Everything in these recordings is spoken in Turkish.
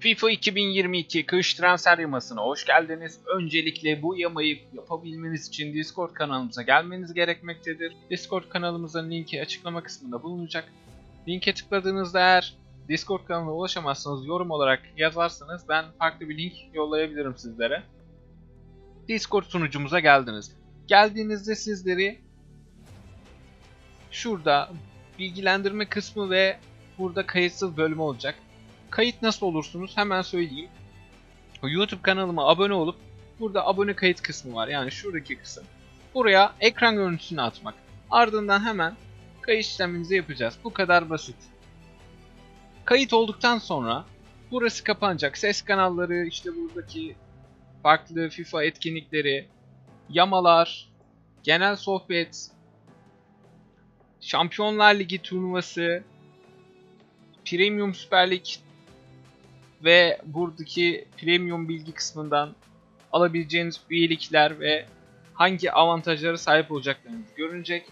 FIFA 2022 kış transfer yamasına hoş geldiniz. Öncelikle bu yamayı yapabilmeniz için Discord kanalımıza gelmeniz gerekmektedir. Discord kanalımızın linki açıklama kısmında bulunacak. Linke tıkladığınızda eğer Discord kanalına ulaşamazsanız yorum olarak yazarsanız ben farklı bir link yollayabilirim sizlere. Discord sunucumuza geldiniz. Geldiğinizde sizleri şurada bilgilendirme kısmı ve burada kayıtsız bölümü olacak. Kayıt nasıl olursunuz hemen söyleyeyim. YouTube kanalıma abone olup burada abone kayıt kısmı var. Yani şuradaki kısım. Buraya ekran görüntüsünü atmak. Ardından hemen kayıt işlemimizi yapacağız. Bu kadar basit. Kayıt olduktan sonra burası kapanacak. Ses kanalları, işte buradaki farklı FIFA etkinlikleri, yamalar, genel sohbet, Şampiyonlar Ligi turnuvası, Premium Süper Lig ve buradaki premium bilgi kısmından alabileceğiniz üyelikler ve hangi avantajlara sahip olacaklarınız görünecek.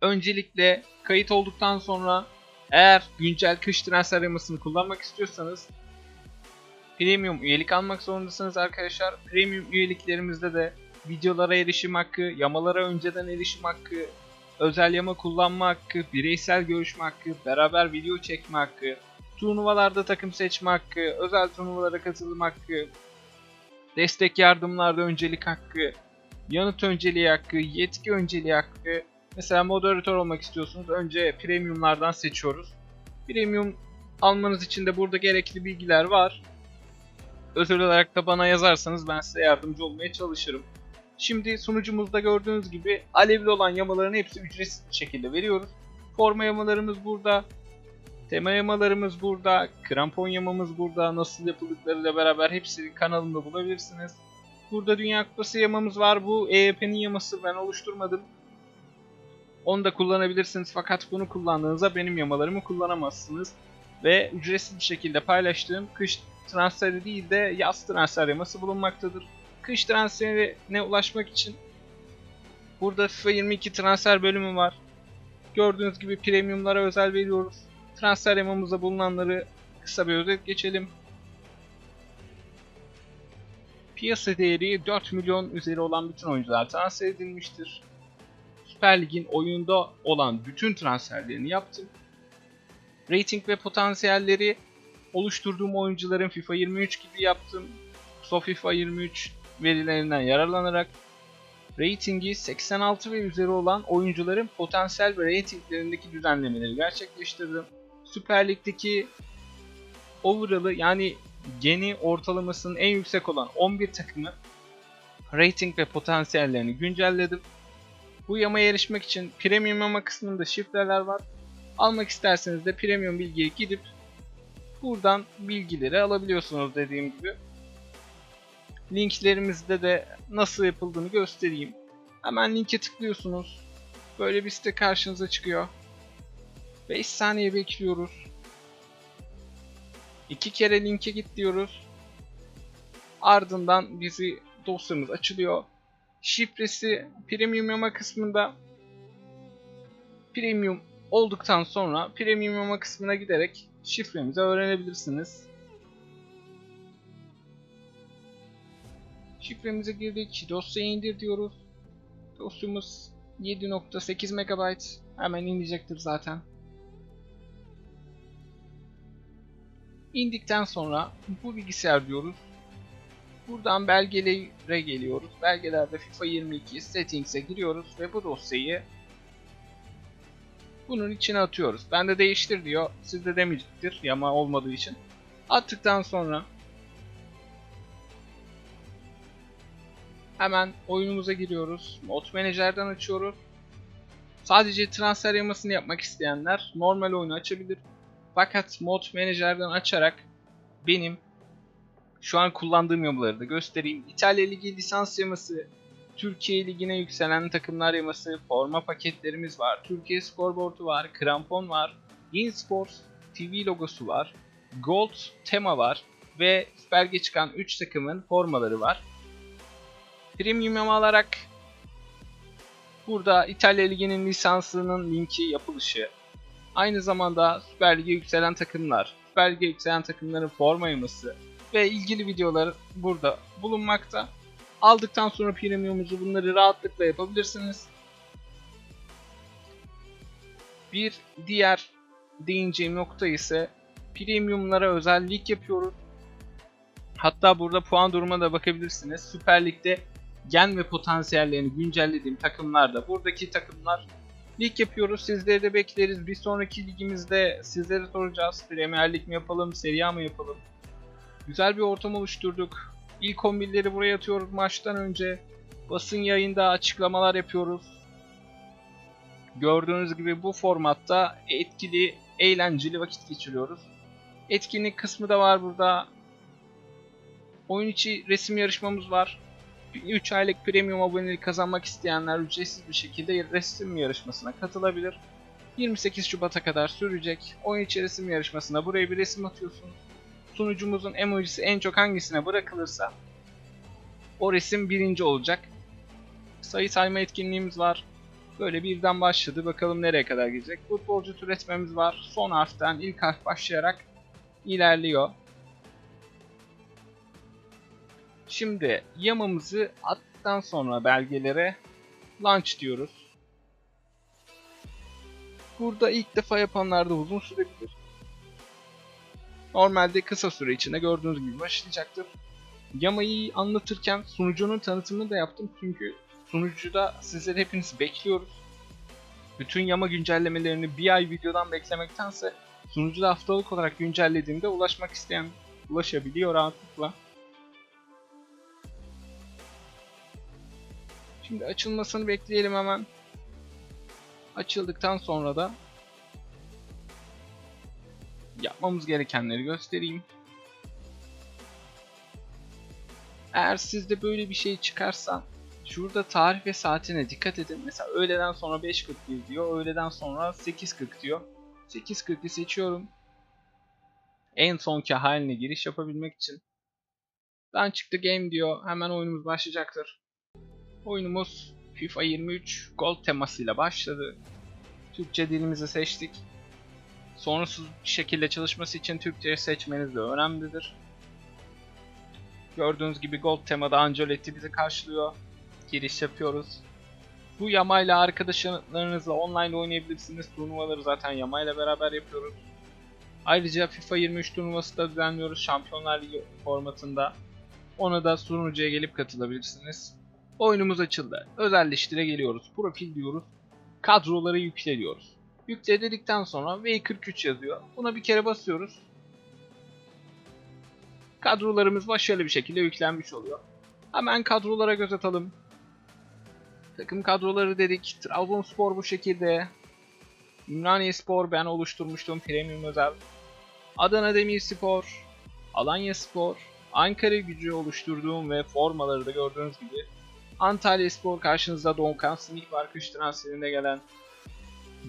Öncelikle kayıt olduktan sonra eğer güncel kış transfer yamasını kullanmak istiyorsanız premium üyelik almak zorundasınız arkadaşlar. Premium üyeliklerimizde de videolara erişim hakkı, yamalara önceden erişim hakkı, özel yama kullanma hakkı, bireysel görüşme hakkı, beraber video çekme hakkı, turnuvalarda takım seçme hakkı, özel turnuvalara katılım hakkı, destek yardımlarda öncelik hakkı, yanıt önceliği hakkı, yetki önceliği hakkı. Mesela moderatör olmak istiyorsunuz. Önce premiumlardan seçiyoruz. Premium almanız için de burada gerekli bilgiler var. Özel olarak da bana yazarsanız ben size yardımcı olmaya çalışırım. Şimdi sunucumuzda gördüğünüz gibi alevli olan yamaların hepsi ücretsiz bir şekilde veriyoruz. Forma yamalarımız burada. Tema yamalarımız burada. Krampon yamamız burada. Nasıl yapıldıklarıyla beraber hepsini kanalımda bulabilirsiniz. Burada Dünya Kupası yamamız var. Bu EYP'nin yaması ben oluşturmadım. Onu da kullanabilirsiniz fakat bunu kullandığınızda benim yamalarımı kullanamazsınız. Ve ücretsiz bir şekilde paylaştığım kış transferi değil de yaz transfer yaması bulunmaktadır. Kış transferine ulaşmak için burada FIFA 22 transfer bölümü var. Gördüğünüz gibi premiumlara özel veriyoruz. Transfer yamamızda bulunanları kısa bir özet geçelim. Piyasa değeri 4 milyon üzeri olan bütün oyuncular transfer edilmiştir. Süper Lig'in oyunda olan bütün transferlerini yaptım. Rating ve potansiyelleri oluşturduğum oyuncuların FIFA 23 gibi yaptım. SoFIFA 23 verilerinden yararlanarak ratingi 86 ve üzeri olan oyuncuların potansiyel ve ratinglerindeki düzenlemeleri gerçekleştirdim. Süper Lig'deki overall'ı yani geni ortalamasının en yüksek olan 11 takımı rating ve potansiyellerini güncelledim. Bu yamaya erişmek için premium yama kısmında şifreler var. Almak isterseniz de premium bilgiye gidip buradan bilgileri alabiliyorsunuz dediğim gibi. Linklerimizde de nasıl yapıldığını göstereyim. Hemen linke tıklıyorsunuz. Böyle bir site karşınıza çıkıyor. 5 saniye bekliyoruz. İki kere linke git diyoruz. Ardından bizi dosyamız açılıyor. Şifresi premium yama kısmında premium olduktan sonra premium yama kısmına giderek şifremizi öğrenebilirsiniz. Şifremize girdik. Dosyayı indir diyoruz. Dosyamız 7.8 MB. Hemen inecektir zaten. İndikten sonra bu bilgisayar diyoruz. Buradan belgelere geliyoruz. Belgelerde FIFA 22 Settings'e giriyoruz ve bu dosyayı bunun içine atıyoruz. Ben de değiştir diyor. Sizde demeyecektir yama olmadığı için. Attıktan sonra Hemen oyunumuza giriyoruz. Mod Manager'dan açıyoruz. Sadece transfer yamasını yapmak isteyenler normal oyunu açabilir. Fakat Mod Manager'dan açarak benim şu an kullandığım yamaları da göstereyim. İtalya Ligi lisans yaması, Türkiye Ligi'ne yükselen takımlar yaması, forma paketlerimiz var. Türkiye skorboardu var, krampon var, InSports TV logosu var, Gold tema var ve belge çıkan 3 takımın formaları var. Premium alarak burada İtalya Ligi'nin lisansının linki yapılışı, aynı zamanda Süper Lig'e yükselen takımlar, Süper Lig'e yükselen takımların forma yayması ve ilgili videolar burada bulunmakta. Aldıktan sonra premium'uzu bunları rahatlıkla yapabilirsiniz. Bir diğer değineceğim nokta ise premiumlara özellik yapıyoruz. Hatta burada puan durumuna da bakabilirsiniz. Süper Lig'de gen ve potansiyellerini güncellediğim takımlarda buradaki takımlar lig yapıyoruz. Sizleri de bekleriz. Bir sonraki ligimizde sizlere soracağız. Premier Lig mi yapalım, Serie A mı yapalım? Güzel bir ortam oluşturduk. İlk 11'leri buraya atıyoruz maçtan önce. Basın yayında açıklamalar yapıyoruz. Gördüğünüz gibi bu formatta etkili, eğlenceli vakit geçiriyoruz. Etkinlik kısmı da var burada. Oyun içi resim yarışmamız var. 3 aylık premium abonelik kazanmak isteyenler ücretsiz bir şekilde resim yarışmasına katılabilir. 28 Şubat'a kadar sürecek. Oyun içi resim yarışmasına buraya bir resim atıyorsunuz. Sunucumuzun emojisi en çok hangisine bırakılırsa o resim birinci olacak. Sayı sayma etkinliğimiz var. Böyle birden başladı. Bakalım nereye kadar gidecek. Futbolcu türetmemiz var. Son harften ilk harf başlayarak ilerliyor. Şimdi yamamızı attıktan sonra belgelere launch diyoruz. Burada ilk defa yapanlarda uzun sürebilir. Normalde kısa süre içinde gördüğünüz gibi başlayacaktır. Yamayı anlatırken sunucunun tanıtımını da yaptım çünkü sunucuda sizleri hepiniz bekliyoruz. Bütün yama güncellemelerini bir ay videodan beklemektense sunucuda haftalık olarak güncellediğimde ulaşmak isteyen ulaşabiliyor rahatlıkla. Şimdi açılmasını bekleyelim hemen. Açıldıktan sonra da yapmamız gerekenleri göstereyim. Eğer sizde böyle bir şey çıkarsa şurada tarih ve saatine dikkat edin. Mesela öğleden sonra 5.41 diyor, öğleden sonra 8.40 diyor. 8.40'ı seçiyorum. En sonki haline giriş yapabilmek için. Ben çıktı game diyor. Hemen oyunumuz başlayacaktır. Oyunumuz FIFA 23 Gold temasıyla başladı. Türkçe dilimizi seçtik. Sorunsuz şekilde çalışması için Türkçe seçmeniz de önemlidir. Gördüğünüz gibi Gold temada Ancelotti bizi karşılıyor. Giriş yapıyoruz. Bu yamayla arkadaşlarınızla online oynayabilirsiniz. Turnuvaları zaten yamayla beraber yapıyoruz. Ayrıca FIFA 23 turnuvası da düzenliyoruz Şampiyonlar Ligi formatında. Ona da sunucuya gelip katılabilirsiniz. Oyunumuz açıldı. Özelleştire geliyoruz. Profil diyoruz. Kadroları yükle diyoruz. Yükle dedikten sonra V43 yazıyor. Buna bir kere basıyoruz. Kadrolarımız başarılı bir şekilde yüklenmiş oluyor. Hemen kadrolara göz atalım. Takım kadroları dedik. Trabzonspor bu şekilde. Ümraniye Spor ben oluşturmuştum premium özel. Adana Demirspor, Alanya Spor, Ankara gücü oluşturduğum ve formaları da gördüğünüz gibi Antalya Spor karşınızda Doğukan Smith var kış transferinde gelen.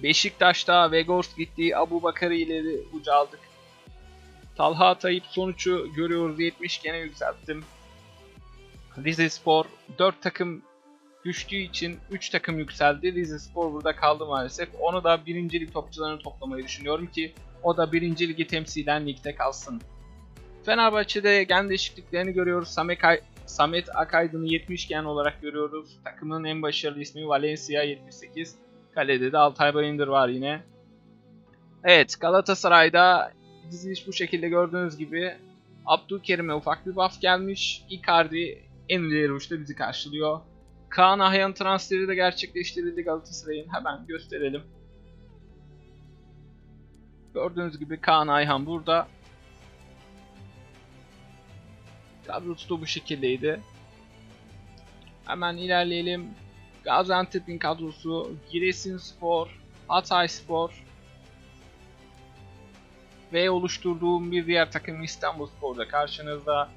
Beşiktaş'ta Vegors gitti. Abu Bakar'ı ileri uca aldık. Talha Tayyip sonucu görüyoruz 70 gene yükselttim. Rize Spor 4 takım düştüğü için 3 takım yükseldi. Rize Spor burada kaldı maalesef. Onu da birincilik topçularını toplamayı düşünüyorum ki o da birinci ligi temsilen ligde kalsın. Fenerbahçe'de gen değişikliklerini görüyoruz. Samet, Samet Akaydın'ı 70 gen olarak görüyoruz. Takımın en başarılı ismi Valencia 78. Kalede de Altay Bayındır var yine. Evet Galatasaray'da diziliş bu şekilde gördüğünüz gibi Abdülkerim'e ufak bir buff gelmiş. Icardi en ileri uçta bizi karşılıyor. Kaan Ahyan transferi de gerçekleştirildi Galatasaray'ın. Hemen gösterelim. Gördüğünüz gibi Kaan Ayhan burada. Kadrosu bu şekildeydi. Hemen ilerleyelim. Gaziantep'in kadrosu Giresunspor, Hatayspor ve oluşturduğum bir diğer takım İstanbulspor'da karşınızda.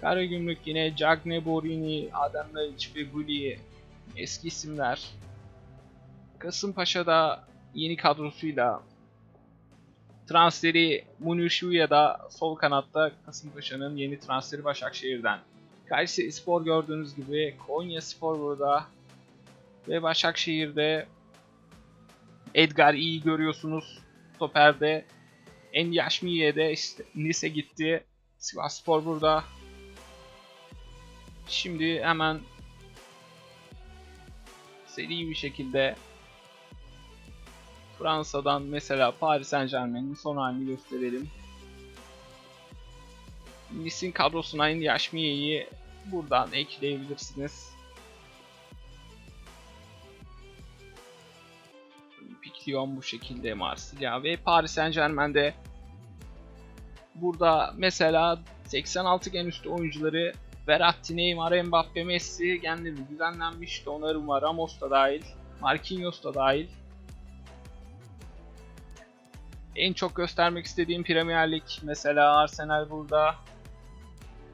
Karagümrük yine Cagne Borini, Adem Lalic ve Guli eski isimler. Kasımpaşa'da yeni kadrosuyla transferi Munir da sol kanatta Kasımpaşa'nın yeni transferi Başakşehir'den. Kayseri Spor gördüğünüz gibi Konya Spor burada ve Başakşehir'de Edgar iyi görüyorsunuz. Stoper'de Endiaşmiye de işte Nice gitti. Sivasspor burada. Şimdi hemen seri bir şekilde Fransa'dan mesela Paris Saint Germain'in son halini gösterelim. Nice'in kadrosuna Endiaşmiye'yi buradan ekleyebilirsiniz. Lyon bu şekilde Marsilya ve Paris Saint Germain'de burada mesela 86 gen üstü oyuncuları Verratti, Neymar, Mbappe, Messi genleri düzenlenmiş. Donnarumma, Ramos da dahil. Marquinhos da dahil. En çok göstermek istediğim Premier Lig mesela Arsenal burada.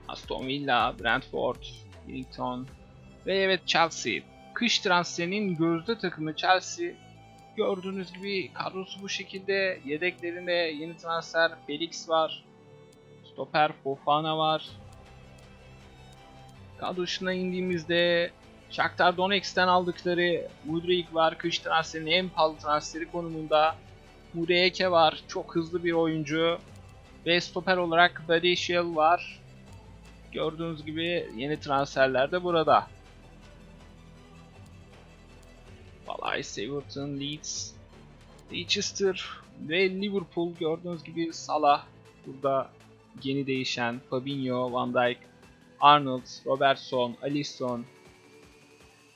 Aston Villa, Brentford, Brighton ve evet Chelsea. Kış transferinin gözde takımı Chelsea. Gördüğünüz gibi kadrosu bu şekilde. Yedeklerinde yeni transfer Felix var. Stoper Fofana var. Kadro dışına indiğimizde Shakhtar Donetsk'ten aldıkları Mudryk var. Kış transferinin en pahalı transferi konumunda. Mudryk var. Çok hızlı bir oyuncu. Ve stoper olarak Badiashile var. Gördüğünüz gibi yeni transferler de burada. Palace, Everton, Leeds, Leicester ve Liverpool gördüğünüz gibi Salah burada yeni değişen Fabinho, Van Dijk, Arnold, Robertson, Alisson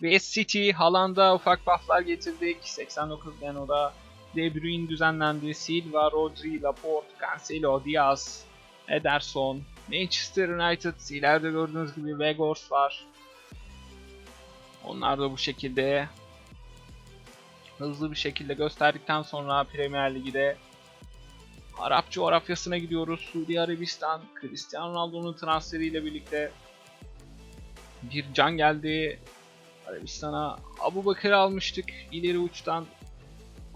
ve City Haaland'a ufak bufflar getirdik. 89 Geno'da De Bruyne düzenlendi. Silva, Rodri, Laporte, Cancelo, Diaz, Ederson, Manchester United ileride gördüğünüz gibi Weghorst var. Onlar da bu şekilde hızlı bir şekilde gösterdikten sonra Premier Lig'de Arap coğrafyasına gidiyoruz. Suudi Arabistan, Cristiano Ronaldo'nun transferiyle birlikte bir can geldi. Arabistan'a Abu Bakır almıştık ileri uçtan.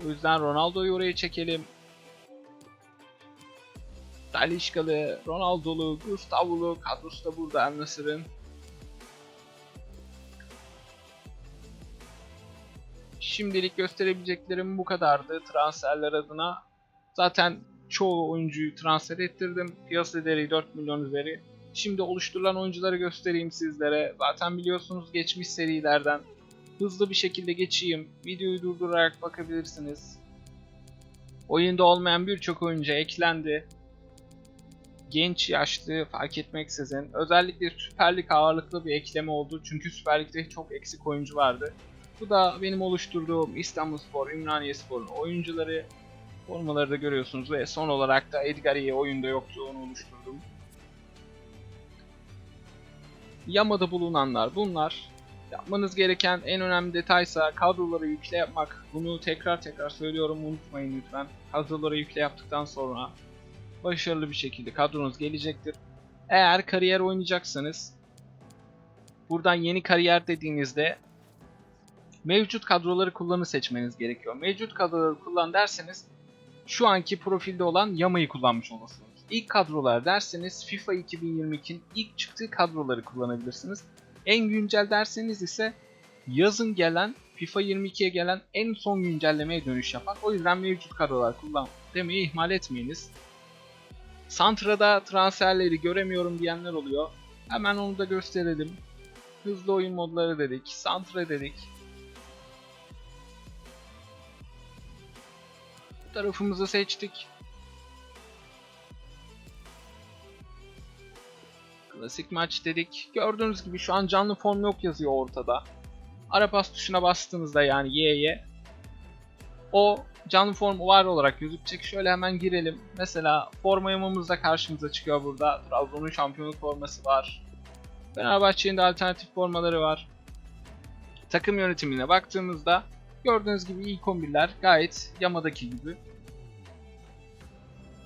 O yüzden Ronaldo'yu oraya çekelim. Talişkalı, Ronaldo'lu, Gustavo'lu kadrosu da burada El. Şimdilik gösterebileceklerim bu kadardı transferler adına. Zaten çoğu oyuncuyu transfer ettirdim. Piyasa değeri 4 milyon üzeri. Şimdi oluşturulan oyuncuları göstereyim sizlere. Zaten biliyorsunuz geçmiş serilerden. Hızlı bir şekilde geçeyim. Videoyu durdurarak bakabilirsiniz. Oyunda olmayan birçok oyuncu eklendi. Genç, yaşlı fark etmeksizin. Özellikle Süper Lig ağırlıklı bir ekleme oldu. Çünkü Süper Lig'de çok eksik oyuncu vardı. Bu da benim oluşturduğum İstanbulspor, Ümraniyespor'un oyuncuları. Formaları da görüyorsunuz ve son olarak da Edgariye oyunda yoktu onu oluşturdum. Yamada bulunanlar bunlar. Yapmanız gereken en önemli detaysa kadroları yükle yapmak. Bunu tekrar tekrar söylüyorum unutmayın lütfen. Kadroları yükle yaptıktan sonra başarılı bir şekilde kadronuz gelecektir. Eğer kariyer oynayacaksanız buradan yeni kariyer dediğinizde mevcut kadroları kullanı seçmeniz gerekiyor. Mevcut kadroları kullan derseniz şu anki profilde olan Yama'yı kullanmış olursunuz. İlk kadrolar derseniz FIFA 2022'nin ilk çıktığı kadroları kullanabilirsiniz. En güncel derseniz ise yazın gelen FIFA 22'ye gelen en son güncellemeye dönüş yapar. O yüzden mevcut kadrolar kullan demeyi ihmal etmeyiniz. Santra'da transferleri göremiyorum diyenler oluyor. Hemen onu da gösterelim. Hızlı oyun modları dedik, Santra dedik. tarafımızı seçtik. Klasik maç dedik. Gördüğünüz gibi şu an canlı form yok yazıyor ortada. Ara bas tuşuna bastığınızda yani Y'ye o canlı form var olarak gözükecek. Şöyle hemen girelim. Mesela forma yamamız da karşımıza çıkıyor burada. Trabzon'un şampiyonluk forması var. Fenerbahçe'nin de alternatif formaları var. Takım yönetimine baktığımızda Gördüğünüz gibi ilk 11'ler gayet yamadaki gibi.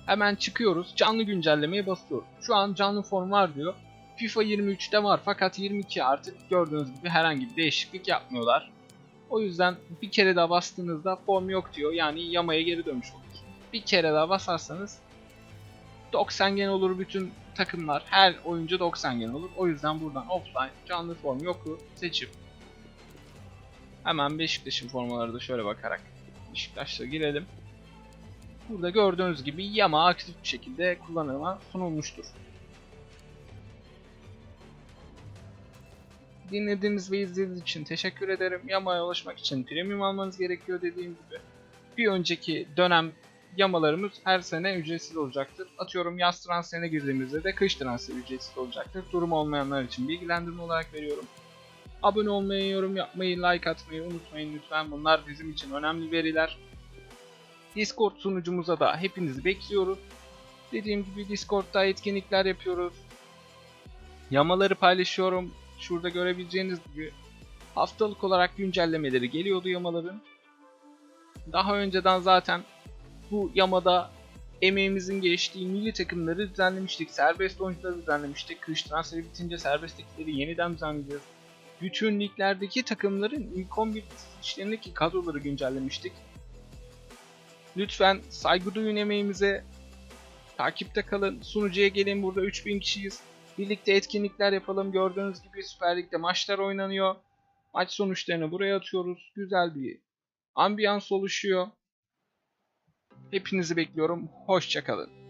Hemen çıkıyoruz. Canlı güncellemeye basıyoruz. Şu an canlı form var diyor. FIFA 23'te var fakat 22 artık gördüğünüz gibi herhangi bir değişiklik yapmıyorlar. O yüzden bir kere daha bastığınızda form yok diyor. Yani yamaya geri dönmüş oluyorsunuz. Bir kere daha basarsanız 90 gen olur bütün takımlar. Her oyuncu 90 gen olur. O yüzden buradan offline canlı form yoku seçip Hemen Beşiktaş'ın formaları da şöyle bakarak Beşiktaş'ta girelim. Burada gördüğünüz gibi yama aktif bir şekilde kullanıma sunulmuştur. Dinlediğiniz ve izlediğiniz için teşekkür ederim. Yama'ya ulaşmak için premium almanız gerekiyor dediğim gibi. Bir önceki dönem yamalarımız her sene ücretsiz olacaktır. Atıyorum yaz transferine girdiğimizde de kış transferi ücretsiz olacaktır. Durumu olmayanlar için bilgilendirme olarak veriyorum. Abone olmayı, yorum yapmayı, like atmayı unutmayın lütfen. Bunlar bizim için önemli veriler. Discord sunucumuza da hepinizi bekliyoruz. Dediğim gibi Discord'da etkinlikler yapıyoruz. Yamaları paylaşıyorum. Şurada görebileceğiniz gibi haftalık olarak güncellemeleri geliyordu yamaların. Daha önceden zaten bu yamada emeğimizin geçtiği milli takımları düzenlemiştik. Serbest oyuncuları düzenlemiştik. Kış transferi bitince serbest ligleri yeniden düzenleyeceğiz. Bütün liglerdeki takımların ilk 11 işlerindeki kadroları güncellemiştik. Lütfen saygı duyun emeğimize. Takipte kalın. Sunucuya gelin. Burada 3000 kişiyiz. Birlikte etkinlikler yapalım. Gördüğünüz gibi Süper Lig'de maçlar oynanıyor. Maç sonuçlarını buraya atıyoruz. Güzel bir ambiyans oluşuyor. Hepinizi bekliyorum. Hoşçakalın.